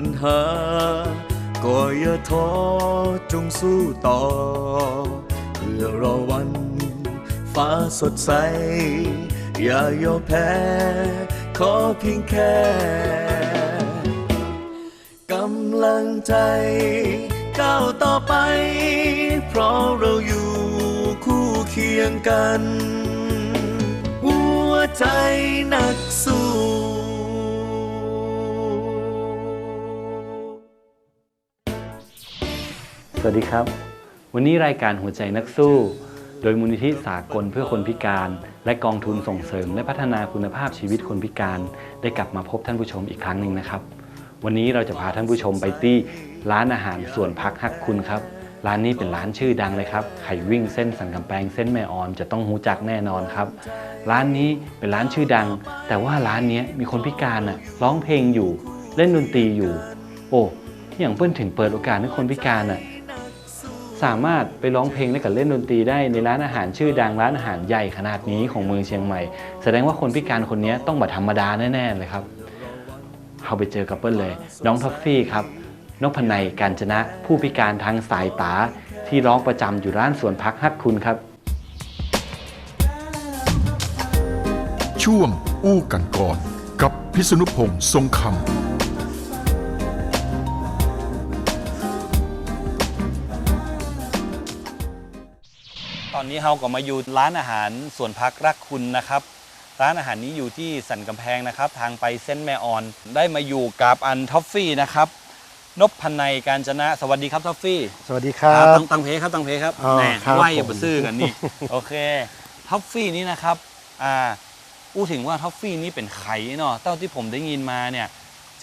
ปัญหา ก็อย่าท้อจงสู้ต่อ เพื่อรอวันฟ้าสดใส อย่ายอมแพ้ ขอเพียงแค่กำลังใจ ก้าวต่อไป เพราะเราอยู่คู่เคียงกัน หัวใจนัก วัสดีครับ วันนี้รายการหัวใจนักสู้ โดยมูลนิธิสากลเพื่อคนพิการ และกองทุนส่งเสริม และพัฒนาคุณภาพชีวิตคนพิการ ได้กลับมาพบท่านผู้ชมอีกครั้งหนึ่งนะครับ วันนี้เราจะพาท่านผู้ชมไปที่ร้านอาหารส่วนพักฮักคุณครับ ร้านนี้เป็นร้านชื่อดังเลยครับ ไข่วิ่งเส้นสันกำแพงเส้นแม่ออนจะต้องหูจักแน่นอนครับ ร้านนี้เป็นร้านชื่อดัง แต่ว่าร้านนี้มีคนพิการน่ะร้องเพลงอยู่ เล่นดนตรีอยู่ โอ้ที่อย่างเปิ้ลถึงเปิดโอกาสให้คนพิการน่ะ สามารถไปร้องเพลงและกับเล่นดนตรีได้ในร้านอาหารชื่อดังร้านอาหารใหญ่ขนาดนี้ของเมืองเชียงใหม่ แสดงว่าคนพิการคนนี้ต้องบัธรรมดาแน่ๆเลยครับเราไปเจอกับเปิ้ลเลย น้องท็อฟฟี่ครับนพนัยการจนะผู้พิการทางสายตาที่ร้องประจำอยู่ร้านสวนพักฮักคุณครับ ช่วงอู้กันก่อน กับพิษณุพงศ์ทรงคำ อนนี้เราก็มาอยู่ร้านอาหารส่วนพักรักคุณนะครับ ร้านอาหารนี้อยู่ที่สันกำแพงนะครับ ทางไปเส้นแม่ออน ได้มาอยู่กับอันท็อฟฟี่นะครับนพพันธ์การจนะสวัสดีครับท็อฟฟี่สวัสดีครับ ตังตังเพครับตังเพครับอ๋อแหน่ครับไหวอย่าผมไปซื้อกันนี่ โอเคท็อฟฟี่นี่นะครับอ่าอู้ถึงว่าท็อฟฟี่นี่เป็นไข่เนาะเท่าที่ผมได้ยินมาเนี่ย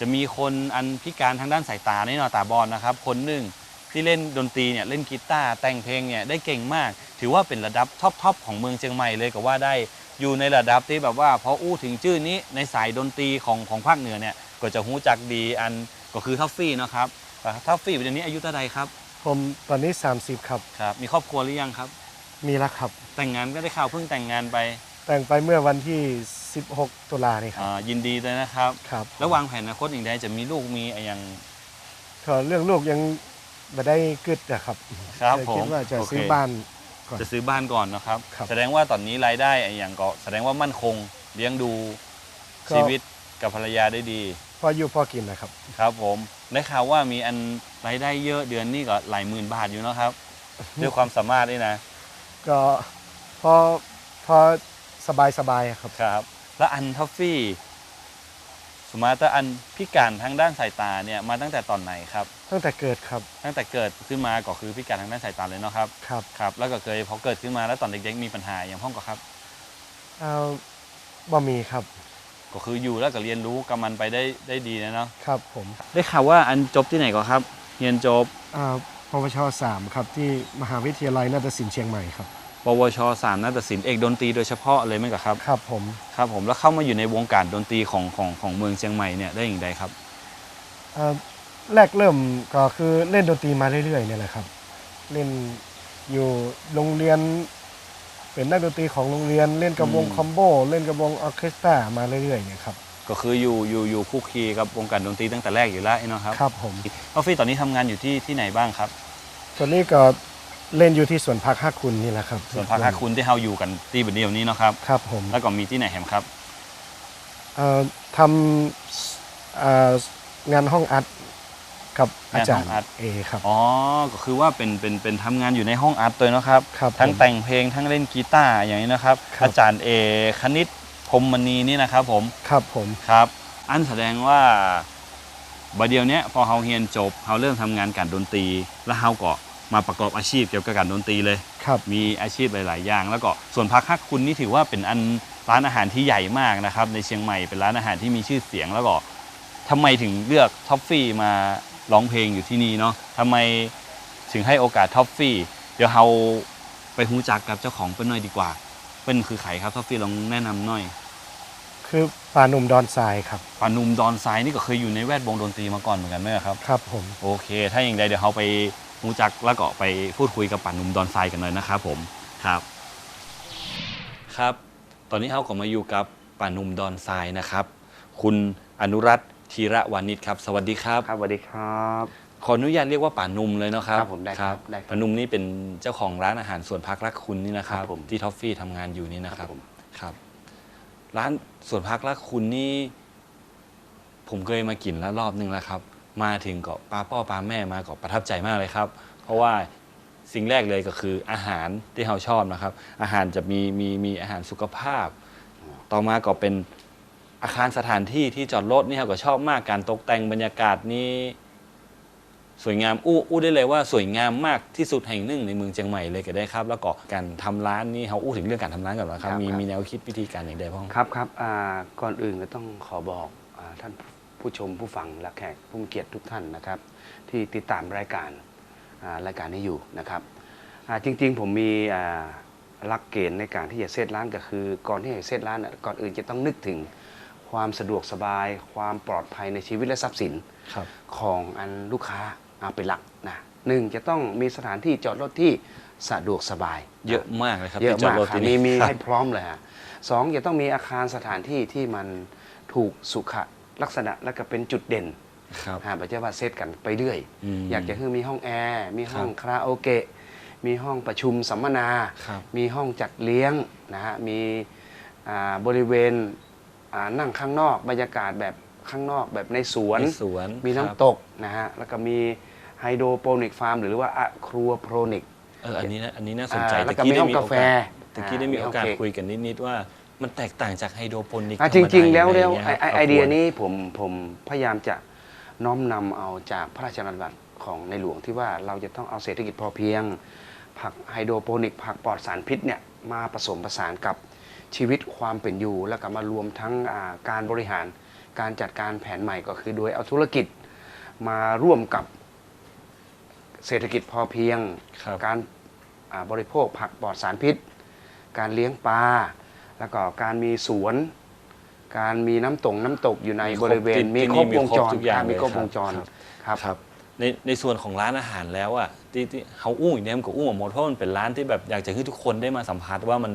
จะมีคนอันพิการทางด้านสายตานี่เนาะตาบอดนะครับ คนหนึ่ง ที่เล่นดนตรีเนี่ยเล่นกีตาร์แต่งเพลงเนี่ยได้เก่งมาก ถือว่าเป็นระดับท็อปทอปของเมืองเชียงใหม่เลยก็ว่าได้อยู่ในระดับที่แบบว่าพออู้ถึงชื่อนี้ในสายดนตรีของของภาคเหนือเนี่ยก็จะหูจักดีอันก็คือท็อฟฟี่เนาะครับท็อฟฟี่เป็นนี้อายุเท่าใดครับ ผมตอนนี้ 30 ครับครับ มีครอบครัวหรือยังครับ มีแล้วครับ แต่งงานก็ได้ข่าวเพิ่งแต่งงานไป แต่งไปเมื่อวันที่ 16 ตุลานี่ครับอ่ายินดีเลยนะครับครับ แล้ววางแผนอนาคตอย่างไรจะมีลูกมีอะไรอย่างก็เรื่องลูกยัง ไม่ได้กึดนะครับครับแต่ผคิดมว่าจะโอเคซื้อบ้านก่อน จะซื้อบ้านก่อนนะครับ ครับ แสดงว่าตอนนี้รายได้อะไรอย่างก็แสดงว่ามั่นคงเลี้ยงดูก็ชีวิตกับภรรยาได้ดี พออยู่พอกินนะครับ ครับผมได้ข่าวว่ามีอันรายได้เยอะเดือนนี้ก็หลายหมื่นบาทอยู่เนอะครับ ด้วยความสามารถนี่นะก็พอพอสบายสบายๆครับ ครับ แล้วอันท็อฟฟี่ สมมาตรอันพิการทางด้านสายตาเนี่ยมาตั้งแต่ตอนไหนครับตั้งแต่เกิดครับ ตั้งแต่เกิดขึ้นมาก็คือพิการทางด้านสายตาเลยเนาะครับครับครับ แล้วก็เคยพอเกิดขึ้นมาแล้วตอนเด็กๆมีปัญหาอย่างพ่องก็ครับเอาบ่มีครับ ก็คืออยู่แล้วก็เรียนรู้กับมันไปได้ได้ดีนะเนาะครับผมได้ข่าวว่าอันจบที่ไหนก็ครับเรียนจบอ่าปวช3ครับที่มหาวิทยาลัยนาฏศิลป์เชียงใหม่ครับ ปวชสามนาฏศิลป์เอกดนตรีโดยเฉพาะเลยไหมกับครับครับผมครับผมแล้วเข้ามาอยู่ในวงการดนตรีของของของเมืองเชียงใหม่เนี่ยได้อย่างไรครับอ่าแรกเริ่มก็คือเล่นดนตรีมาเรื่อยๆเนี่ยแหละครับ เล่นอยู่โรงเรียน เป็นนักดนตรีของโรงเรียนเล่นกับวงอืมคอมโบเล่นกับวงออร์เคสตรามาเรื่อยๆเนี่ยครับก็คืออยู่อยู่อยู่คู่คีกับวงการดนตรีตั้งแต่แรกอยู่แล้วเนาะครับครับผมออฟฟี่ตอนนี้ทำงานอยู่ที่ที่ไหนบ้างครับ ตอนนี้ก็ เล่นอยู่ที่สวนพักห้าคุณนี่แหละครับส่วนพักอาคุณที่เฮาอยู่กันที่บันเดียวนี้เนาะครับ ครับผมแล้วก็มีที่ไหนแฮมครับ เอ่อทำเอ่องานห้องอัดกับอาจารย์งานห้องอัด เอครับ อ๋อ ก็คือว่าเป็นเป็นเป็นทำงานอยู่ในห้องอัดตัวเนาะครับ ครับทั้งผมแต่งเพลงทั้งเล่นกีตาร์อย่างนี้นะครับ ครับ อาจารย์เอคณิตพรหมมณีนี่นะครับผม ครับผม ครับ อันแสดงว่าบัดเดียวเนี้ยพอเฮาเรียนจบเฮาเริ่มทำงานการดนตรี แล้วเฮาก็ มาประกอบอาชีพเกี่ยวกับการดนตรีเลย ครับ มีอาชีพหลาย ๆ อย่าง แล้วก็ส่วนพักฮักคุณนี่ถือว่าเป็นอันร้านอาหารที่ใหญ่มากนะครับในเชียงใหม่เป็นร้านอาหารที่มีชื่อเสียงแล้วก็ทำไมถึงเลือกท็อฟฟี่มาร้องเพลงอยู่ที่นี่เนาะทำไมถึงให้โอกาสท็อฟฟี่ เดี๋ยวเราไปหูจักกับเจ้าของเป็นหน่อยดีกว่า เป็นคือใครครับท็อฟฟี่ลองแนะนำหน่อยคือป่าหนุ่มดอนทรายครับ ปานุ่มดอนซ้ายนี่ก็เคยอยู่ในแวดวงดนตรีมาก่อนเหมือนกันไหมครับ ครับผม โอเค ถ้าอย่างใดเดี๋ยวเราไป รู้จักแล้วก็ไปพูดคุยกับป่านุ่มดอนทรายกันหน่อยนะครับผมครับ ครับ ตอนนี้เราก็มาอยู่กับป่านุ่มดอนทรายนะครับ คุณอนุรัตน์ธีระวานิชครับ สวัสดีครับ ครับสวัสดีครับ ขออนุญาตเรียกว่าป่านุ่มเลยเนาะครับครับผมได้ครับได้ครับป่านุ่มนี่เป็นเจ้าของร้านอาหารส่วนพักรักคุณนี่นะครับ ครับผม ที่ท็อฟฟี่ทำงานอยู่นี่นะครับครับผมครับ ร้านส่วนพักรักคุณนี่ ผมเคยมากินแล้วรอบนึงแล้วครับ มาถึงก็ป้าป้อป้าแม่มาเก็ประทับใจมากเลยครับ เพราะว่าสิ่งแรกเลยก็คืออาหารที่เราชอบนะครับ อาหารจะมีมีมีอาหารสุขภาพ ต่อมาก็เป็นอาคารสถานที่ที่จอดรถนี่เราก็ชอบมากการตกแต่งบรรยากาศนี่สวยงามอู้อู้ได้เลยว่าสวยงามมากที่สุดแห่งหนึ่งในเมืองเชียงใหม่เลยก็ได้ครับ แล้วก็การทำร้านนี่เขาอู้ถึงเรื่องการทำร้านก่อนนะครับครับมีครับ มีแนวคิดวิธีการอย่างไรบ้าง ครับครับอ่าก่อนอื่นก็ต้องขอบอกอาท่าน ผู้ชมผู้ฟังและแขกผู้มีเกียรติทุกท่านนะครับ ที่ติดตามรายการอ่ารายการนี้อยู่นะครับอ่าจริงๆ ผมมีอ่าหลักเกณฑ์ในการที่จะเซตร้านก็คือ ก่อนที่จะเซตร้านน่ะก่อนอื่นจะต้องนึกถึงความสะดวกสบาย ความปลอดภัยในชีวิตและทรัพย์สินครับของอันลูกค้าเอาเป็นหลักนะหนึ่งจะต้องมีสถานที่จอดรถที่สะดวกสบาย เยอะมากเลยครับเยอะที่จอดมากรถครับที่มีนี่มีครับให้พร้อมเลยฮะสองจะต้องมีอาคารสถานที่ที่มันถูกสุข ลักษณะและก็เป็นจุดเด่นครับฮะไม่ใช่ว่าเซตกันไปเรื่อย อืมอยากจะให้มีห้องแอร์มีห้องครับคาราโอเกะ มีห้องประชุมสัมมนา ครับมีห้องจัดเลี้ยงนะฮะมีอ่าบริเวณอ่านั่งข้างนอกบรรยากาศแบบข้างนอกแบบในสวน ในสวนมีครับน้ำตกนะฮะแล้วก็มีไฮโดรโปนิกฟาร์มหรือว่าอะครัวโปรนิก เอออันนี้นะอันนี้น่าสนใจอ่าแล้วก็ตะมีห้องกาแฟตะกี้ได้มีอ่าโอกาสมีห้องเค้กคุยกันนิดๆว่า มันแตกต่างจากไฮโดรโปนิกอะธจมดาริง ๆ แล้วยังไงแล้วงี้ไอ้ครับไอ้ครบไอเดียครัวนี้ผมผมพยายามจะน้อมนำเอาจากพระราชดำรัสของในหลวงที่ว่าเราจะต้องเอาเศรษฐกิจพอเพียง ผักไฮโดรโปนิก ผักปลอดสารพิษเนี่ยมาผสมผสานกับชีวิตความเป็นอยู่ แล้วก็มารวมทั้งอ่าการบริหารการจัดการแผนใหม่ก็คือโดยเอาธุรกิจมาร่วมกับเศรษฐกิจพอเพียง ครับ การอ่าบริโภคผักปลอดสารพิษ การเลี้ยงปลา แล้วก็การมีสวน การมีน้ำตกน้ำตกอยู่ในมีครบบริเวณที่มีที่ครบนี่มีวงครบจรทุกอย่างมีครบเลยวงจรครับครับครับในในส่วนของร้านอาหารแล้วอะที่ที่เขาอู้อย่างเนี้ยมันก็อู้มาหมดเพราะมันเป็นร้านที่แบบอยากจะให้ทุกคนได้มาสัมผัสว่ามัน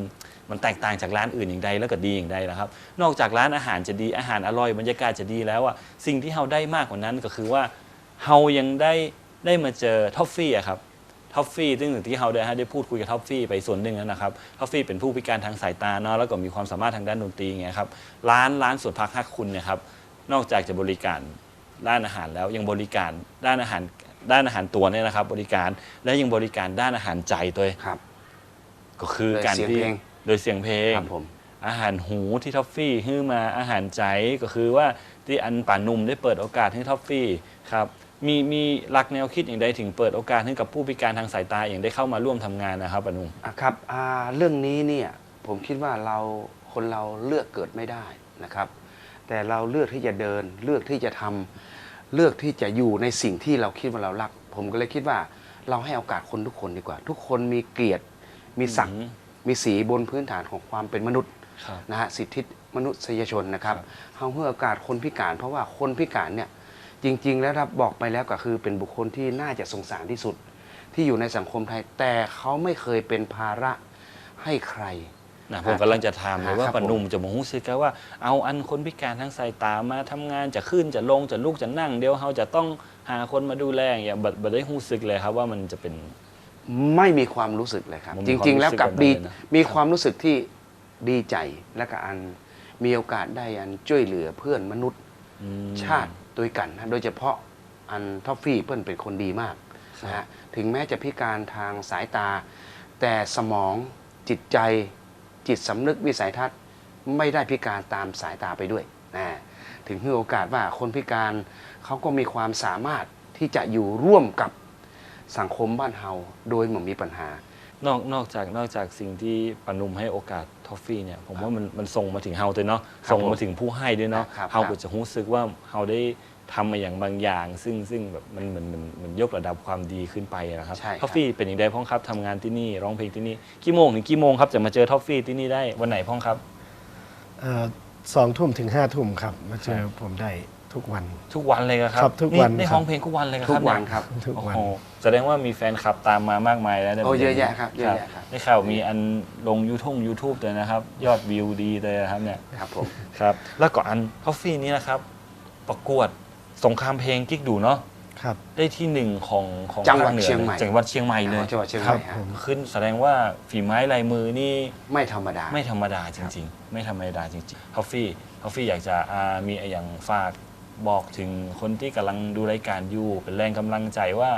มันแตกต่างจากร้านอื่นอย่างใดแล้วก็ดีอย่างใดนะครับ นอกจากร้านอาหารจะดีอาหารอร่อยบรรยากาศจะดีแล้วอะสิ่งที่เราได้มากกว่านั้นก็คือว่าเรายังได้ได้มาเจอท็อฟฟี่อะครับ ท็อฟฟี่ซึ่งอย่างที่เราได้ได้พูดคุยกับท็อฟฟี่ไปส่วนหนึ่งแล้วนะครับท็อฟฟี่เป็นผู้พิการทางสายตาเนาะแล้วก็มีความสามารถทางด้านดนตรีไงครับร้านร้านสวนพักฮักคุณเนี่ยครับนอกจากจะบริการด้านอาหารแล้วยังบริการด้านอาหารด้านอาหารตัวเนี่ยนะครับ บริการและยังบริการด้านอาหารใจตัวเองครับ ก็คือโดยการเสียงที่เพลงโดยเสียงเพลงครับผมอาหารหูที่ท็อฟฟี่ฮื้อมาอาหารใจก็คือว่าที่อันป่านุ่มได้เปิดโอกาสให้ท็อฟฟี่ครับ มีมีหลักแนวคิดอย่างใดถึงเปิดโอกาสให้กับผู้พิการทางสายตาอย่างได้เข้ามาร่วมทำงานนะครับป่านุ่มอะครับอ่าเรื่องนี้เนี่ยผมคิดว่าเราคนเราเลือกเกิดไม่ได้นะครับ แต่เราเลือกที่จะเดิน เลือกที่จะทำเลือกที่จะอยู่ในสิ่งที่เราคิดว่าเรารัก ผมก็เลยคิดว่าเราให้โอกาสคนทุกคนดีกว่า ทุกคนมีเกียรติมีศักดิ์อืมมีสีบนพื้นฐานของความเป็นมนุษย์ครับนะฮะสิทธิมนุษยชนนะครับครับเขาให้โอกาสคนพิการ เพราะว่าคนพิการเนี่ย จริง ๆ แล้วถ้าบอกไปแล้วก็คือเป็นบุคคลที่น่าจะสงสารที่สุด ที่อยู่ในสังคมไทย แต่เขาไม่เคยเป็นภาระให้ใคร นะผมกำลังจะถามเลยว่าครับปานุ่มจะมองรู้สึกกันว่าเอาอันคนพิการทางสายตามาทำงานจะขึ้นจะลงจะลุกจะนั่งเดี๋ยวเขาจะต้องหาคนมาดูแลอย่างเงี้ยบัดบัดได้รู้สึกเลยครับว่ามันจะเป็น ไม่มีความรู้สึกเลยครับผมจมีความริง ๆ แล้วกลับดีรู้สึกแบบนั้นเลยนะ มีความรู้สึกที่ดีใจและก็อันมีโอกาสได้อันช่วยเหลือเพื่อนมนุษย์อืมชาติ ด้วยกันนะโดยเฉพาะอันท็อฟฟี่เปิ้ลเป็นคนดีมากนะฮะถึงแม้จะพิการทางสายตา แต่สมองจิตใจจิตสำนึกวิสัยทัศน์ไม่ได้พิการตามสายตาไปด้วยนะถึงให้โอกาสว่าคนพิการเขาก็มีความสามารถที่จะอยู่ร่วมกับสังคมบ้านเฮาโดยไม่มีปัญหา นอกนอกจากนอกจากสิ่งที่ปานุ่มให้โอกาสทอฟฟี่เนี่ยผมว่ามันมันส่งมาถึงเฮาด้วยเนาะครับส่งมาถึงผู้ให้ด้วยเนาะครับเฮาครัก็บจะรู้สึกว่าเฮาได้ทำมาอย่างบางอย่าง ซึ่งซึ่งแบบมันเหมือนมันมันยกระดับความดีขึ้นไปนะครับใช่ครับ ทอฟฟี่เป็นอย่างไรพ้องครับทำงานที่นี่ร้องเพลงที่นี่กี่โมงถึงกี่โมงครับจะมาเจอทอฟฟี่ที่นี่ได้วันไหนพ้องครับ เอ่อสองทุ่มถึงห้าทุ่มครับ มาเจอผมได้ ทุกวัน ทุกวันเลยครับครับทุกวันได้ครับ ร้องเพลงทุกวันเลยครับ ทุกวันเยครับทุกโอ้วันโหแสดงว่ามีแฟนคลับตามมามากมายแล้วนี่โอ้เยอะแยะครับเยอะแยะครับ ได้ข่าวมีอันลงยูทูบยูทูบเลยนะครับ ยอดวิวดีเลยนะครับเนี่ย ครับผมครับ แล้วก็อันทอฟฟี่นี้นะครับ ประกวดสงครามเพลงกิ๊กดูเนาะ ครับ ได้ที่หนึ่งของของจังหวัดภาคนือเชียงใหม่ จังหวัดเชียงใหม่เลยจังหวัดเชียงใหครัม่บฮะผม ขึ้นแสดงว่าฝีไม้ลายมือนี่ไม่ธรรมดา ไม่ธรรมดาจริง ๆ ไม่ธรรมดาจริงๆท็อฟฟี่ท็อฟฟี่อยากจะอ่ามีอะไรอย่างฝาก บอกถึงคนที่กำลังดูรายการอยู่ เป็นแรงกำลังใจว่า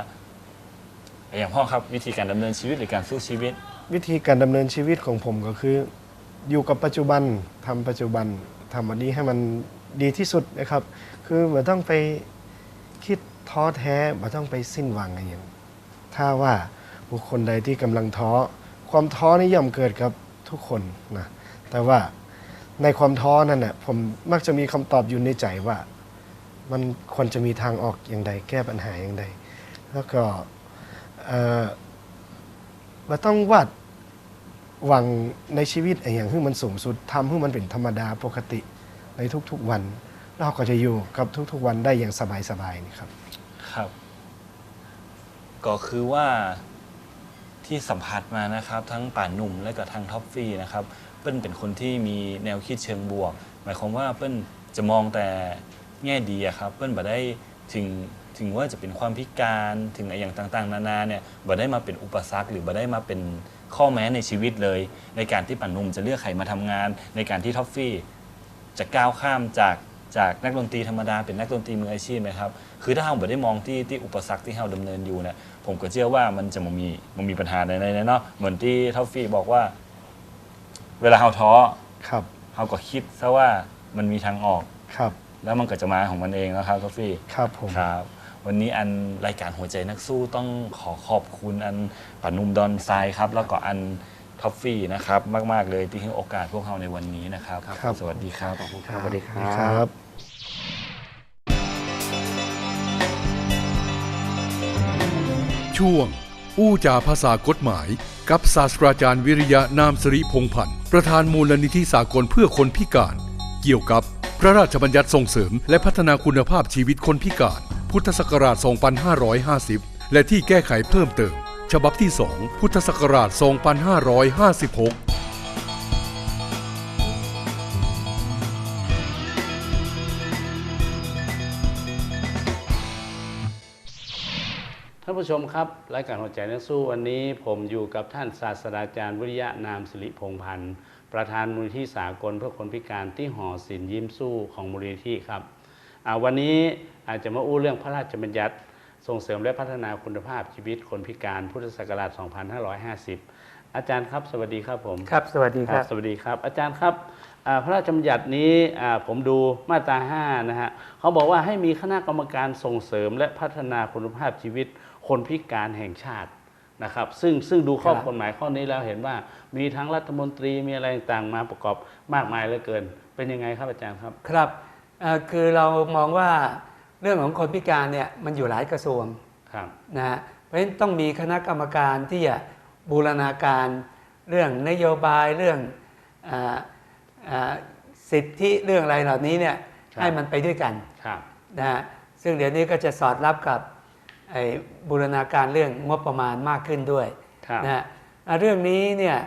อย่างพ่อครับวิธีการดำเนินชีวิตหรือการสู้ชีวิต วิธีการดำเนินชีวิตของผมก็คือ อยู่กับปัจจุบันทำปัจจุบันทำวันนี้ให้มันดีที่สุดนะครับ คือไม่ต้องไปคิดท้อแท้ไม่ต้องไปสิ้นหวังอะไรอย่างถ้าว่าบุคคลใดที่กำลังท้อ ความท้อนี่ย่อมเกิดกับทุกคนนะแต่ว่าในความท้อนั่นน่ะผมมักจะมีคำตอบอยู่ในใจว่า มันควรจะมีทางออกอย่างใด แก้ปัญหาอย่างใด แล้วก็เราต้องวาดหวังในชีวิตอย่างที่มันสูงสุดทำให้มันเป็นธรรมดาปกติในทุกๆวัน เราก็จะอยู่กับทุกๆวันได้อย่างสบายๆนี่ครับ ครับ ก็คือว่าที่สัมผัสมานะครับ ทั้งป่านหนุ่มและก็ทางท็อฟฟี่นะครับ เปิ้ลเป็นคนที่มีแนวคิดเชิงบวก หมายความว่าเปิ้ลจะมองแต่ แง่ดีอะครับเปิ้ลบ่ได้ถึงถึงว่าจะเป็นความพิการถึงอะไรอย่างต่างๆ นานาเนี่ยบ่ได้มาเป็นอุปสรรคหรือบ่ได้มาเป็นข้อแม้ในชีวิตเลย ในการที่ป่าหนุ่มจะเลือกใครมาทำงาน ในการที่ท็อฟฟี่จะก้าวข้ามจากจากนักดนตรีธรรมดาเป็นนักดนตรีมืออาชีพนะครับ คือถ้าเราไม่ได้มองที่ที่อุปสรรคที่เราดำเนินอยู่เนี่ยผมก็เชื่อว่ามันจะมันมีมันมีปัญหาในในเนาะเหมือนที่ท็อฟฟี่บอกว่า เวลาเราท้อครับ เราก็คิดซะว่ามันมีทางออก ครับ แล้วมันก็จะมาของมันเองนะครับท็อฟฟี่ครับผมครับ วันนี้อันรายการหัวใจนักสู้ต้องขอขอบคุณอันปานุ่มดอนทรายครับ แล้วก็อันท็อฟฟี่นะครับมาก ๆ เลยที่ให้โอกาสพวกเราในวันนี้นะครับ ครับสวัสดีครับขอบคุณครับสวัสดีครัครับบช่วงอู้จาภาษากฎหมาย กับศาสตราจารย์วิริยะนามสริพงษ์พันธ์ประธานมูลนิธิสากลเพื่อคนพิการ เกี่ยวกับ พระราชบัญญัติส่งเสริม และพัฒนาคุณภาพชีวิตคนพิการ พุทธศักราช 2550 และที่แก้ไขเพิ่มเติม ฉบับที่ 2 พุทธศักราช 2556ท่านผู้ชมครับรายการหัวใจนักสู้วันนี้ผมอยู่กับท่านศาสตราจารย์วิริยะนามสิริพงพันธ์ ประธานมูลนิธิสากลเพื่อคนพิการที่หอศิลป์ยิ้มสู้ของมูลนิธิครับอ่าวันนี้อาจจะมาอู้เรื่องพระราชบัญญัติส่งเสริมและพัฒนาคุณภาพชีวิตคนพิการพุทธศักราช 2550 อาจารย์ครับสวัสดีครับผมครับ สวัสดีครับ สวัสดีครับ อาจารย์ครับอ่าพระราชบัญญัตินี้อ่าผมดูมาตรา 5 นะฮะเขาบอกว่าให้มีคณะกรรมการส่งเสริมและพัฒนาคุณภาพชีวิตคนพิการแห่งชาติ นะครับซึ่งซึ่งดูข้อครับกฎหมายข้อนี้แล้วเห็นว่ามีทั้งรัฐมนตรีมีอะไรต่างๆมาประกอบมากมายเหลือเกิน เป็นยังไงครับอาจารย์ครับครับเอ่อคือเรามองว่าเรื่องของคนพิการเนี่ยมันอยู่หลายกระทรวงครับนะฮะเพราะฉะนั้นต้องมีคณะกรรมการที่จะบูรณาการเรื่องนโยบายเรื่องอาอ่าสิทธิเรื่องอะไรเหล่านี้เนี่ยครับให้มันไปด้วยกันครับนะฮะซึ่งเดี๋ยวนี้ก็จะสอดรับกับ ไอ้บูรณาการเรื่องงบประมาณมากขึ้นด้วยครับนะฮะอ่าเรื่องนี้เนี่ย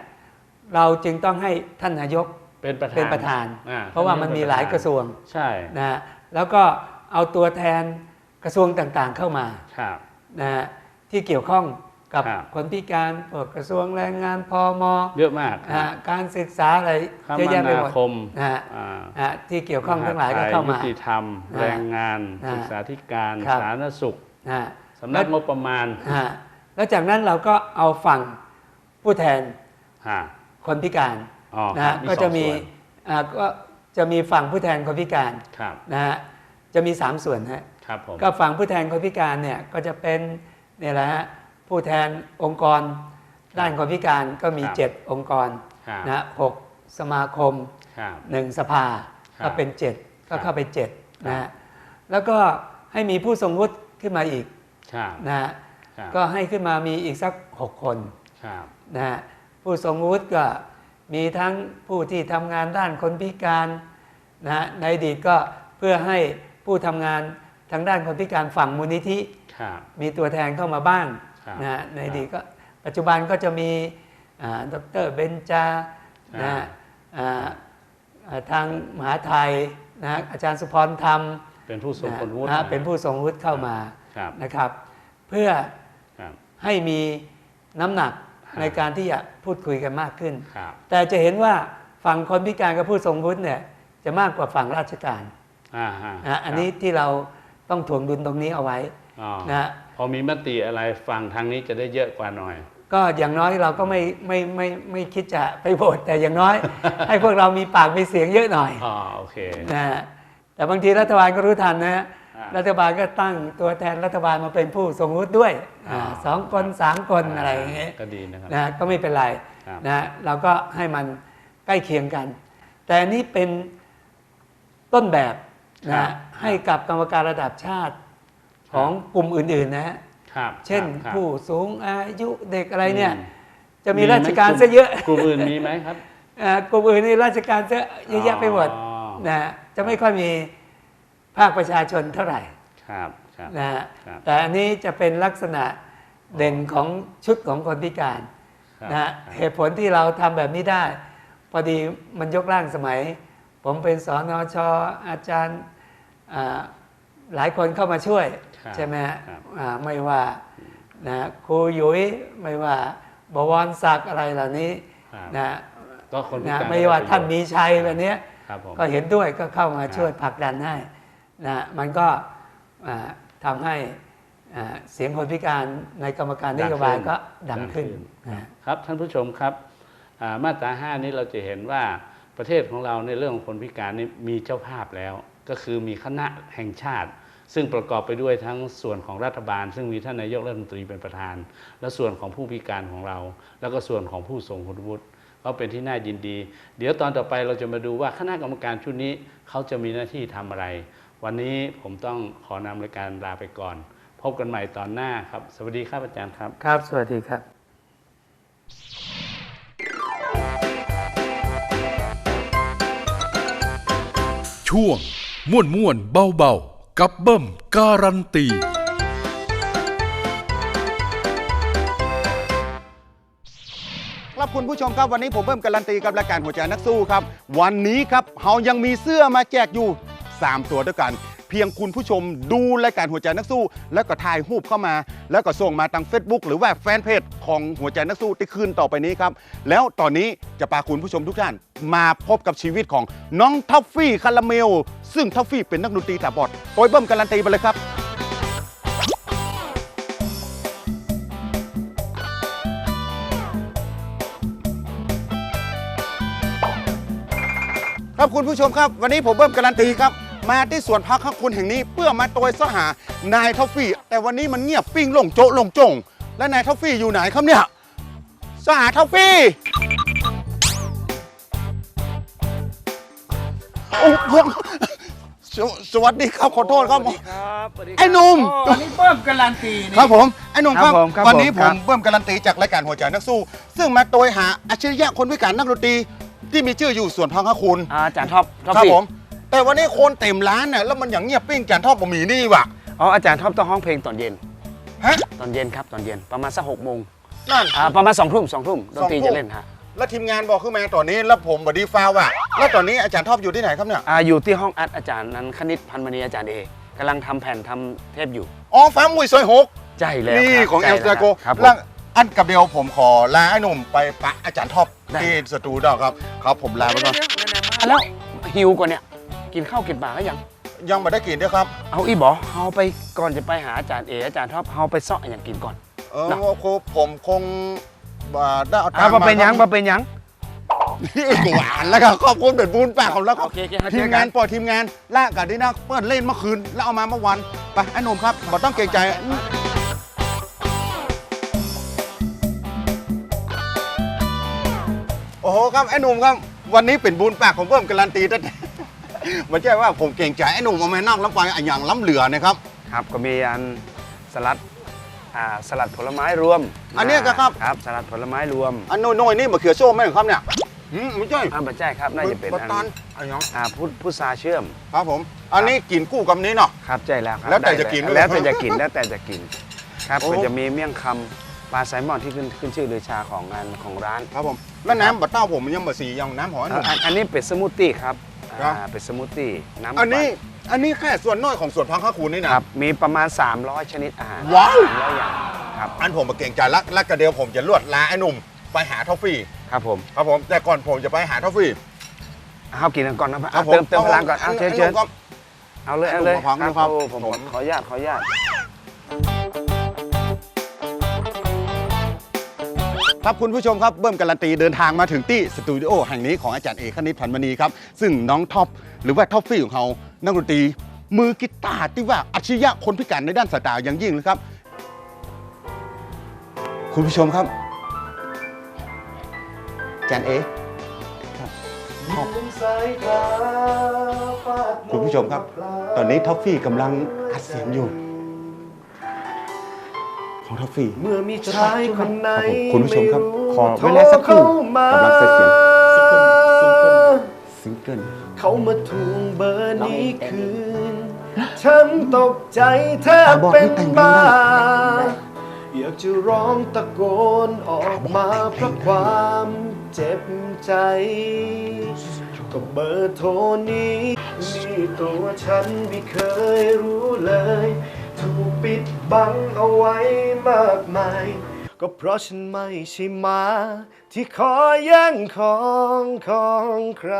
เราจึงต้องให้ท่านนายกเป็นประธานเป็นประธานอ่เพราะว่ามันมีหลายกระทรวงใช่นะฮะแล้วก็เอาตัวแทนกระทรวงต่างๆเข้ามาครับนะฮะที่เกี่ยวข้องกับครับคนพิการพวกกระทรวงแรงงานพมเยอะมากนะฮะการศึกษาอะไรคมเยอะแยะไปหมนาดคมนะฮะอ่านะฮะที่เกี่ยวข้องทั้งหลายก็เข้ามายุติธรรมนะฮะแรงงานนะฮะศึกษาธิการครับสาธารณสุขนะฮะ สำนักงบประมาณนะฮะแล้วจากนั้นเราก็เอาฝั่งผู้แทนฮะคนพิการอ๋อนะครัฮะบมีก็สองจะมีส่วนอ่าก็จะมีฝั่งผู้แทนคนพิการครับนะฮะจะมีสามส่วนฮะครับผมก็ฝั่งผู้แทนคนพิการเนี่ยก็จะเป็นเนี่ยแหละฮะผู้แทนองค์กรด้านคนพิการก็มีครับ7องค์กรครับนะฮะหกสมาคมครับหนึ่งสภาครับก็เป็น 7 ก็เข้าไปครับ7นะฮะแล้วก็ให้มีผู้ทรงวุฒิขึ้นมาอีกครับ นะฮะครับก็ให้ขึ้นมามีอีกสัก 6 คนครับนะฮะผู้ทรงวุฒิก็มีทั้งผู้ที่ทำงานด้านคนพิการนะฮะในอดีตก็เพื่อให้ผู้ทำงานทางด้านคนพิการฝั่งมูลนิธิครับมีตัวแทนเข้ามาบ้างครับนะฮะในครับอดีตก็ปัจจุบันก็จะมีอ่าดรเบนจานะครัฮะบอ่าอ่าทางมหาไทยนะฮะอาจารย์สุพรธรรม เป็นผู้ทรงคุณวุฒินะฮะเป็นผู้ทรงวุฒิเข้ามาครับนะครับเพื่อครับให้มีน้ำหนักครับในการที่จะพูดคุยกันมากขึ้นครับแต่จะเห็นว่าฝั่งคนพิการกับผู้ทรงวุฒิเนี่ยจะมากกว่าฝั่งราชการอ่าฮะนะฮะอันนี้ที่เราต้องถ่วงดุลตรงนี้เอาไว้อ๋อนะฮะพอมีมติอะไรฟังทางนี้จะได้เยอะกว่าหน่อย ก็อย่างน้อยเราก็ไม่ไม่ไม่ไม่คิดจะไปโหวตแต่อย่างน้อย ให้พวกเรามีปากมีเสียงเยอะหน่อยอ๋อโอเคนะฮะแต่บางทีรัฐบาลก็รู้ทันนะฮะอ่า รัฐบาลก็ตั้งตัวแทนรัฐบาลมาเป็นผู้ทรงวุฒิด้วยอ๋ออาสองคนสามคนอะไรอย่างเงี้ยก็ดีนะครับนะฮะก็ไม่เป็นไรครับนะฮะเราก็ให้มันใกล้เคียงกัน แต่อันนี่เป็นต้นแบบนะฮะให้กับกรรมการระดับชาติของกลุ่มอื่นๆนะฮะครับเช่นครับผู้สูงอายุเด็กอะไรเนี่ยอืมจะมีราชการซะเยอะกลุ่มอื่นมีไหมครับเอ่อกลุ่มอื่นนี่ราชการซะเยอะแยะไปหมดอ๋อนะฮะจะไม่ค่อยมี ภาคประชาชนเท่าไหร่ครับครับนะฮะครับ แต่อันนี้จะเป็นลักษณะเด่นของชุดของคนพิการครับนะฮะเหตุผลที่เราทำแบบนี้ได้ พอดีมันยกร่างสมัย ผมเป็นสอนอชอาจารย์อ่าหลายคนเข้ามาช่วย ครับใช่ไหมฮะครับ อ่าไม่ว่านะครูยุ้ยไม่ว่าบวรศักดิ์อะไรเหล่านี้ครับนะก็คนพินะการไม่ว่าท่านมีชัยแบบเนี้ย ครับผม ก็เห็นด้วยก็เข้ามาครับช่วยผลักดันให้ นะมันก็อ่าทำให้อ่าเสียงคนพิการในกรรมการนโยบายก็ดังขึ้นนะครับท่านผู้ชมครับอ่ามาตราห้านี้เราจะเห็นว่าประเทศของเราในเรื่องของคนพิการนี่มีเจ้าภาพแล้ว ก็คือมีคณะแห่งชาติ ซึ่งประกอบไปด้วยทั้งส่วนของรัฐบาล ซึ่งมีท่านนายกรัฐมนตรีเป็นประธาน และส่วนของผู้พิการของเรา แล้วก็ส่วนของผู้ทรงคุณวุฒิก็เป็นที่น่ายินดี เดี๋ยวตอนต่อไปเราจะมาดูว่าคณะกรรมการชุดนี้เขาจะมีหน้าที่ทำอะไร วันนี้ผมต้องขอนำรายการลาไปก่อน พบกันใหม่ตอนหน้าครับ สวัสดีครับอาจารย์ครับ ครับ สวัสดีครับ ช่วง ม่วนม่วนเบาเบาๆกับเบิ้มการันตีครับคุณผู้ชมครับวันนี้ผมเพิ่มการันตีกับรายการหัวใจนักสู้ครับ วันนี้ครับเรายังมีเสื้อมาแจกอยู่ 3 ตัวด้วยกัน เพียงคุณผู้ชมดูรายการหัวใจนักสู้ แล้วก็ถ่ายรูปเข้ามา แล้วก็ส่งมาทาง Facebook หรือว่าแฟนเพจของหัวใจนักสู้ที่คืนต่อไปนี้ครับ แล้วตอนนี้จะพาคุณผู้ชมทุกท่านมาพบกับชีวิตของน้องทัฟฟี่คาราเมล ซึ่งทัฟฟี่เป็นนักดนตรีตาบอดโดยเบิ้มการันตีไปเลยครับครับคุณผู้ชมครับ วันนี้ผมเบิ้มการันตีครับ มาที่สวนพักข้างคุณแห่งนี้เพื่อมาโดยสหานายทอฟฟี่ แต่วันนี้มันเงียบปิ้งโล่งโจะโล่งจง และนายทอฟฟี่อยู่ไหนครับเนี่ยสหาทอฟฟี่โอ้โหสวสวัสดีครับขอโทษครับไอ้หนุ่มอันนี้เบิ้มการันตีนี่ ครับผมไอ้หนุ่มครับ ครับผมครับวันนี้ผมผครัมบ เบิ้มการันตีจากรายการหัวใจนักสู้ ซึ่งมาโดยหาอัจฉริยะคนพิการนักดนตรีที่มีชื่ออยู่ส่วนพังคคุณ อาจารย์ท็อปท็อปครับฟี่ผม แต่วันนี้คนเต็มร้านน่ะแล้วมันอย่างเงียบปิ้งจานทอดบะหมี่นี่ว่ะ อ๋ออาจารย์ท็อปต้องห้องเพลงตอนเย็น ฮะ ตอนเย็นครับตอนเย็นประมาณสักหกโมงนั่น อ่าประมาณสองทุ่มสองทุ่มดนตรีสองทุ่มจะเล่นฮะแล้วทีมงานบอกขึ้นมาตอนนี้แล้วผมบดีฟ้าว่ะแล้วตอนนี้อาจารย์ทอปอยู่ที่ไหนครับเนี่ย อ่าอยู่ที่ห้องอัดอาจารย์นั้นคณิตพันมณีอาจารย์เอกำลังทำแผ่นทำเทปอยู่อ๋อฟ้ามุยซอยหกใช่แล้วนี่ครับของเอใช่ลซาโกครับผมแล้วอันกับเบลผมขอลาไอ้หนุ่มไปปะอาจารย์ทอปได้ ที่สตูดิโอครับ ครับผมลาไปก่อนอะแล้วหิวกว่าเนี่ย กินข้าวกินปลาก็ยัง ยังไม่ได้กินด้วยครับเอาอีบอเฮาไปก่อนจะไปหาอาจารย์เออาจารย์ท็อปเฮาไปเซาะอย่างกินก่อน เออน่ะ ครูผมคงบ่ได้เอาตัอ่างค์มาเป็นหยังครับมาเป็นหยังนี่หวานแล้วครับขอบคุณเป็นบุญปากของเราครับโอเคโอเคครับทีมงานปล่อยทีมงานล่ากันที่นักเปิดเล่นเมื่อคืน แล้วเอามาเมื่อวันไปไอ้หนุ่มครับบ่ต้องเกรงใจ โอ้โหครับไอ้หนุ่มครับ วันนี้เป็นบุญปากของเพิ่มการันตีตั้งแต่ ไม่ใช่ว่าผมเก่งใจไอ้หนุ่มเอาแม่นอกล้ำไปอันอย่างล้ำเหลือนะครับครับก็มีอันสลัดอ่าสลัดผลไม้รวมอันเนี้ยก็ครับ ครับสลัดผลไม้รวมอันโน้ยๆนี่มะเขือส้มไหมครับเนี่ยหืมไม่ใช่อ่าบัจจัยครับน่าจะเป็นบัตอันตันอันยังอ่าพุทพุทราเชื่อมครับผม อันนี้กินคู่กับนี้เนาะ ครับใช่แล้วครับแล้วแต่ได้จะกินด้วยแล้วแต่จะกินแล้วแต่จะกิน ครับโอ้ก็จะมีเมี่ยงคำปลาไซลมอนที่ขึ้นขึ้นชื่อลือชาของงานของร้าน ครับผม แล้วน้ำบัตเต้าผมมันยังบะสียังน้ำหอยหนุ่มอันอันนี้เป็ดสมูทตี้ครับครับ อ่าเป็ดสมูทตี้น้ำอันนี้อันนี้แค่ส่วนน้อยของส่วนพังค่าคูณนี่นะ ครับมีประมาณ 300 ชนิดอาหารว้าว 300อย่างครับอันผมมาเก่งใจลักลักกระเดียวผมจะลวดลาไอ้หนุ่มไปหาทอฟฟี่ครับผมครับผมแต่ก่อนผมจะไปหาทอฟฟี่เอากินกันก่อนนะครัเอาบผมเติมเติมพลังก่อนเอาเชิญเชิญไอ้หนุ่มครับเอาเลยเอาเลยขอบคุณครับโอ้ผมผมขออนุญาตขออนุญาต ครับคุณผู้ชมครับเบิ้มการันตีเดินทางมาถึงที่สตูดิโอแห่งนี้ของอาจารย์เอกคณิตพันธ์มณีครับ ซึ่งน้องท็อปหรือว่าท็อปฟี่ของเขานักดนตรี มือกีตาร์ที่ว่าอัจฉริยะคนพิการในด้านสายตาอย่างยิ่งเลยครับ คุณผู้ชมครับอาจารย์เอกครับท็อปคุณผู้ชมครับ ตอนนี้ท็อปฟี่กำลังอัดเสียงอยู่ ของท็อฟฟี่เมื่อมีชายคนไหนครับผมคุณผู้ชมครับ ขอโทรเวลาสักครู่เข้ามากำลังใส่เสียงซิงเกิลเขามาทวงเบอร์นี้คืนฉันตกใจแทบเป็นบ้าอยากจะร้องตะโกนออกมาเพราะความเจ็บใจ ก็เบอร์โทรนี้นี่ตัวฉันไม่เคยรู้เลย ถูกปิดบังเอาไว้มากมาย ก็เพราะฉันไม่ใช่หมา ที่ขอแย่งของของใคร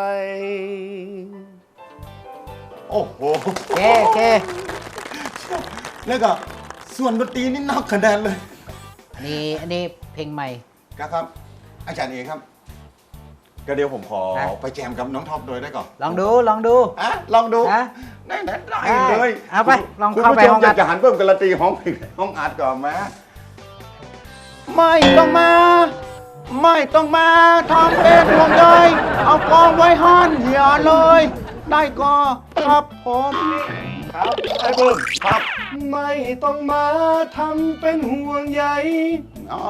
โอ้โหแกแกแล้วก็ส่วนดนตรีนี่นอกคะแนนเลย นี่อันนี้เพลงใหม่ ครับครับ อาจารย์เอกครับ ก็เดี๋ยวผมขอฮะไปแจมกับน้องท็อปโดยได้ก่อนลองดูลองดู อะลองดูฮะได้ได้ได้ได้เลยเอาไปลองคุณเข้าผู้ไปชมห้องออัยาดกจะหันเพิ่มการันตีห้องห้องอัดก่อนไหมไม่ต้องมา ไม่ต้องมาทำเป็นห่วงใยเอากองไว้ห้อนอย่าเลย ได้ก็ครับผมครับไอ้เบิ้มครับ ไม่ต้องมาทำเป็นห่วงใยอ๋อ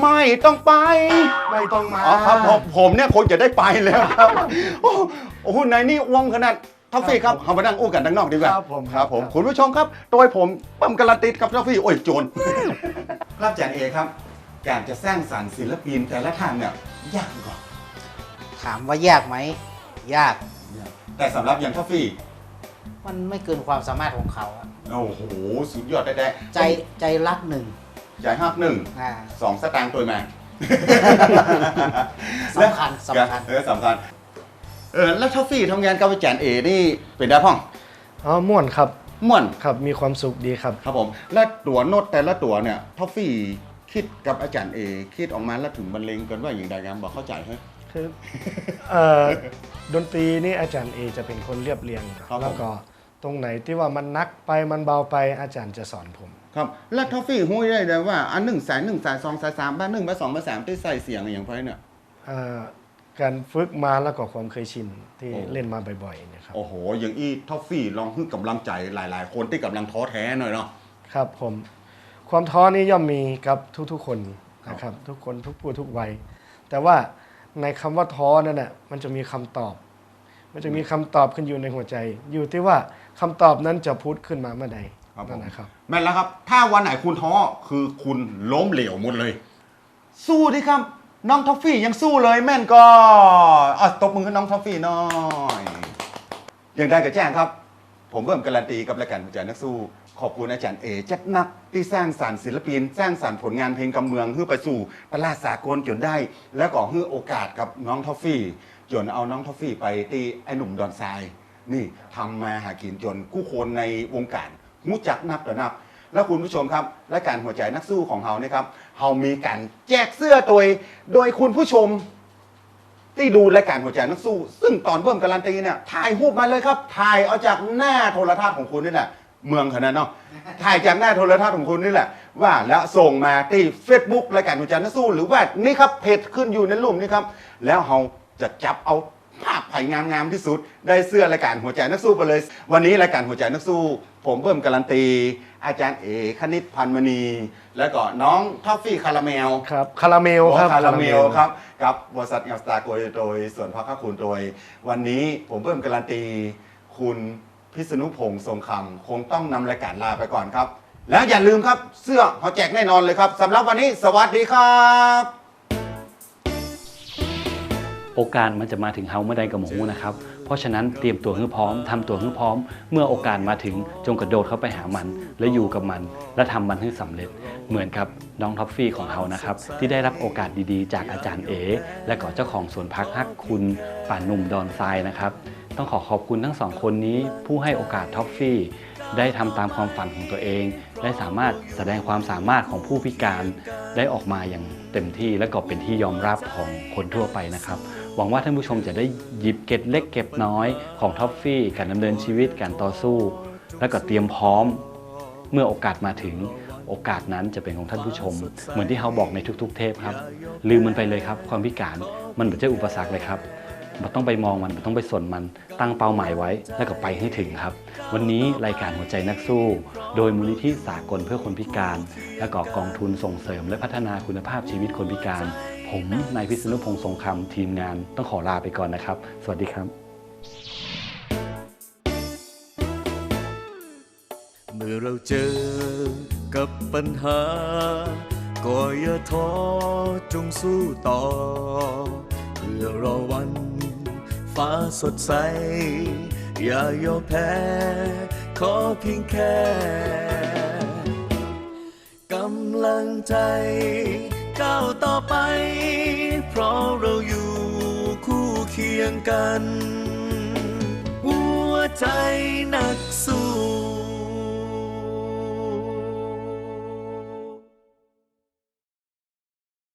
ไม่ต้องไป ไม่ต้องมาอ๋อครับผมผมเนี่ยคงจะได้ไปแล้วครับ โอ้โอ้โหไหนนี่ว่องขนาดท็อฟฟี่ครับเอามานั่งอู้กันด้านนอกดีกว่าครับผมครับผมคุณผู้ชมครับ โดยผมปั๊มการันตีกับท็อฟฟี่โอ้ยโจรครับอาจารย์เอครับการจะสร้างสรรค์ศิลปินแต่ละทางเนี่ยยากกว่าถามว่ายากไหมยาก แต่สำหรับอย่างท็อฟฟี่ มันไม่เกินความสามารถของเขาอะโอ้โหสุดยอดได้ใจใจรักหนึ่ง ใหญ่หักหนึ่งอ่าสองสตางค์ตัวมาสำคัญสำคัญ เออสำคัญเออแล้วท็อฟฟี่ทำงานกับอาจารย์เอนี่เป็นได้พ่องอ๋อม่วนครับม่วน ครับมีความสุขดีครับ ครับผม และตัวโน้ตแต่ละตัวเนี่ยท็อฟฟี่คิดกับอาจารย์เอคิดออกมาแล้วถึงบรรเลงกันว่าอย่างไรกันบอกเข้าใจไหมคือเอ่อดนตรีนี่อาจารย์เอจะเป็นคนเรียบเรียง ครับผม แล้วก็ตรงไหนที่ว่ามันนักไปมันเบาไปอาจารย์จะสอนผม ครับแล้วท็อฟฟี่หุ้ยได้เลยว่าอันหนึ่งสายหนึ่งสายสองสายสามบ้านหนึ่งบ้านสองบ้านสามที่ใส่เสียงอย่างไรเนี่ยเอ่อการฝึกมาแล้วก็ความเคยชินที่โอ้เล่นมาบ่อยๆเนะครับโอ้โห อย่างอี้ท็อฟฟี่ลองให้กำลังใจหลาย ๆ คนที่กำลังท้อแท้หน่อยเนาะครับผมความท้อนี่ย่อมมีกับทุกๆคนนะครับ ทุกคนทุกผู้ทุกวัย แต่ว่าในคำว่าท้อนั่นน่ะมันจะมีคำตอบ มันจะมีคำตอบขึ้นอยู่ในหัวใจ อยู่ที่ว่าคำตอบนั้นจะพูดขึ้นมาเมื่อใด ครับผมนั่นนะครับ แม่นแล้วครับ ถ้าวันไหนคุณท้อคือคุณล้มเหลวหมดเลย สู้ดิครับ น้องท็อฟฟี่ยังสู้เลยแม่นก็อะตบมือให้น้องท็อฟฟี่หน่อยอย่างได้กับแจ้งครับ ผมเพิ่มการันตีกับรายการหัวใจนักสู้ ขอบคุณอาจารย์เอจัดนักที่สร้างสรรค์ศิลปิน สร้างสรรค์ผลงานเพลงกำเมืองเพื่อไปสู่ตลาดสากลจนได้ แล้วก็ให้โอกาสกับน้องท็อฟฟี่จนเอาน้องท็อฟฟี่ไปตีไอ้หนุ่มดอนทราย นี่ทำมาหากินจนกู้คนในวงการ รู้จักนับต่อนับ แล้วคุณผู้ชมครับ และการหัวใจนักสู้ของเราเนี่ยครับเรามีการแจกเสื้อโดยโดยคุณผู้ชม ที่ดูรายการหัวใจนักสู้ ซึ่งตอนเบิ่มการันตีเนี่ยถ่ายรูปมาเลยครับถ่ายเอาจากหน้าโทรทัศน์ของคุณนี่แหละเมืองขนาดเนาะถ่ายจากหน้าโทรทัศน์ของคุณนี่แหละ ว่าแล้วส่งมาที่ Facebook รายการหัวใจนักสู้ หรือว่านี่ครับเพจขึ้นอยู่ในรูปนี่ครับแล้วเราจะจับเอา ภาพถ่ายงามๆที่สุด ได้เสื้อรายการหัวใจนักสู้ไปเลย วันนี้รายการหัวใจนักสู้ ผมเบิ่มการันตี อาจารย์เอคณิตพันธ์มณี แล้วก็น้องทอฟฟี่คาราเมลครับคาราเมลครับคาราเมลครับกับบริษัทอัลสตาโกยโดยส่วนพระค้าคุณโดย วันนี้ผมเพิ่มการันตี คุณพิษณุพงศ์ทรงคำคงต้องนำรายการลาไปก่อนครับ แล้วอย่าลืมครับเสื้อเขาแจกแน่นอนเลยครับสำหรับวันนี้สวัสดีครับ โอกาสมันจะมาถึงเฮาเมื่อใดกับหมูนะครับ เพราะฉะนั้นเตรียมตัวให้พร้อมทำตัวให้พร้อม เมื่อโอกาสมาถึงจงกระโดดเข้าไปหามัน และอยู่กับมัน และทำมันให้สำเร็จ เหมือนกับน้องท็อฟฟี่ของเรานะครับ ที่ได้รับโอกาสดีๆ จากอาจารย์เอ และก็เจ้าของสวนพักฮักคุณป่าหนุ่มดอนทรายนะครับ ต้องขอขอบคุณทั้งสองคนนี้ผู้ให้โอกาสท็อฟฟี่ได้ทำตามความฝันของตัวเอง ได้สามารถแสดงความสามารถของผู้พิการได้ออกมาอย่างเต็มที่และก็เป็นที่ยอมรับของคนทั่วไปนะครับ หวังว่าท่านผู้ชมจะได้หยิบเก็ดเล็กเก็บน้อยของท็อฟฟี่การดำเนินชีวิตการต่อสู้ และก็เตรียมพร้อม เมื่อโอกาสมาถึงโอกาสนั้นจะเป็นของท่านผู้ชม เหมือนที่เขาบอกในทุก ๆ เทปครับ ลืมมันไปเลยครับ ความพิการมันไม่ใช่อุปสรรคเลยครับมันต้องไปมองมันมันต้องไปสนมันตั้งเป้าหมายไว้แล้วก็ไปให้ถึงครับ วันนี้รายการหัวใจนักสู้ โดยมูลนิธิสากลเพื่อคนพิการ และก็กองทุนส่งเสริมและพัฒนาคุณภาพชีวิตคนพิการ ผมนายพิษณุพงษ์ทรงคำทีมงานต้องขอลาไปก่อนนะครับ สวัสดีครับ เมื่อเราเจอกับปัญหา ก็อย่าท้อจงสู้ต่อ เพื่อรอวันฟ้าสดใส อย่ายอมแพ้ ขอเพียงแค่กำลังใจ ก้าวต่อไป เพราะเราอยู่คู่เคียงกัน หัวใจนักสู้